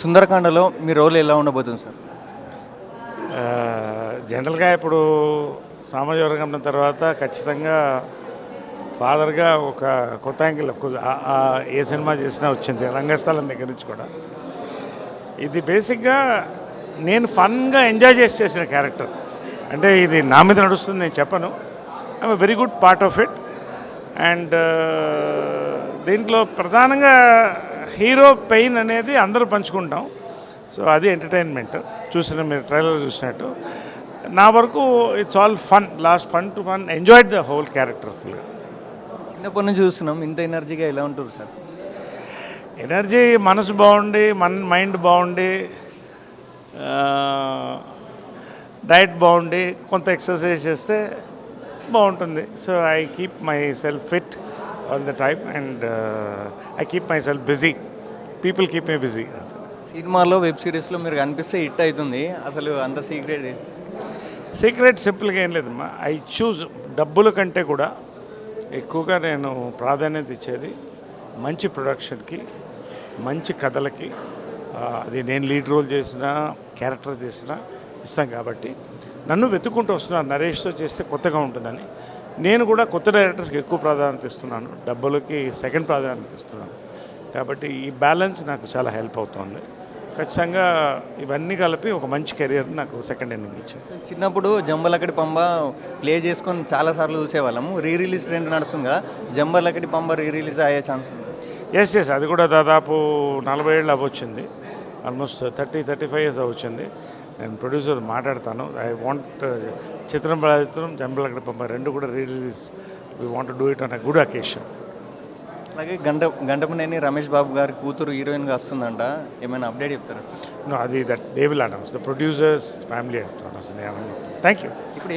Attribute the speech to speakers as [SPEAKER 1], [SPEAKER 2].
[SPEAKER 1] సుందరకాండలో మీ రోల్ ఎలా ఉండబోతుంది సార్?
[SPEAKER 2] జనరల్గా ఇప్పుడు సామాజిక వర్గం తర్వాత ఖచ్చితంగా ఫాదర్గా ఒక కొత్త యాంగిల్ అఫ్కోర్స్ ఏ సినిమా చేసినా వచ్చింది రంగస్థలం దగ్గర నుంచి కూడా. ఇది బేసిక్గా నేను ఫన్గా ఎంజాయ్ చేసి చేసిన క్యారెక్టర్. అంటే ఇది నా మీద నడుస్తుంది నేను చెప్పను. I'm very good part of it and దీంట్లో ప్రధానంగా హీరో పెయిన్ అనేది అందరూ పంచుకుంటాం. సో అది ఎంటర్టైన్మెంట్. చూసిన మీరు ట్రైలర్ చూసినట్టు. నా వరకు it's all fun last fun to fun enjoyed the whole character ఫుల్గా
[SPEAKER 1] చిన్నప్పటి నుంచి చూస్తున్నాం. ఇంత ఎనర్జీగా ఎలా ఉంటుంది సార్?
[SPEAKER 2] ఎనర్జీ మనసు బాగుండి మన మైండ్ బాగుండి డైట్ బాగుండి కొంత ఎక్సర్సైజ్ చేస్తే బాగుంటుంది. So I keep myself fit all the time and I keep myself busy people keep my busy
[SPEAKER 1] సినిమాలో వెబ్ సిరీస్లో మీరు కనిపిస్తే హిట్ అవుతుంది. అసలు అంత సీక్రెట్
[SPEAKER 2] సీక్రెట్ సింపుల్గా ఏం లేదమ్మా. ఐ చూజ్ డబ్బుల కంటే కూడా ఎక్కువగా నేను ప్రాధాన్యత ఇచ్చేది మంచి ప్రొడక్షన్కి మంచి కథలకి. అది నేను లీడ్ రోల్ చేసిన క్యారెక్టర్ చేసిన ఇస్తాం కాబట్టి. నన్ను వెతుక్కుంటూ వస్తున్నాను నరేష్తో చేస్తే కొత్తగా ఉంటుందని. నేను కూడా కొత్త డైరెక్టర్స్కి ఎక్కువ ప్రాధాన్యత ఇస్తున్నాను. డబ్బులకి సెకండ్ ప్రాధాన్యత ఇస్తున్నాను. కాబట్టి ఈ బ్యాలెన్స్ నాకు చాలా హెల్ప్ అవుతుంది. ఖచ్చితంగా ఇవన్నీ కలిపి ఒక మంచి కెరియర్ నాకు సెకండ్ ఎండింగ్ ఇచ్చింది.
[SPEAKER 1] చిన్నప్పుడు జంబలకడి పంబ ప్లే చేసుకొని చాలా సార్లు చూసేవాళ్ళము. రీ రిలీజ్ ట్రెండ్ నడుస్తుంది కదా జంబలకడి పంబ రీ రిలీజ్ అయ్యే ఛాన్స్ ఉంది.
[SPEAKER 2] ఎస్ ఎస్ అది కూడా దాదాపు నలభై ఏళ్ళు అవ్వచ్చింది. Almost thirty thirty five years అవ్వచ్చింది నేను ప్రొడ్యూసర్ మాట్లాడతాను. ఐ వాంట్ చిత్రం చిత్రం జంబలగడ పంప రెండు కూడా release we want do it on a good occasion
[SPEAKER 1] అలాగే గంట గంటపునేని రమేష్ బాబు గారి కూతురు హీరోయిన్గా వస్తుందంట. ఏమైనా అప్డేట్ చెప్తారా?
[SPEAKER 2] నో అది that they will announce the producers family announce thank you
[SPEAKER 1] ఇప్పుడు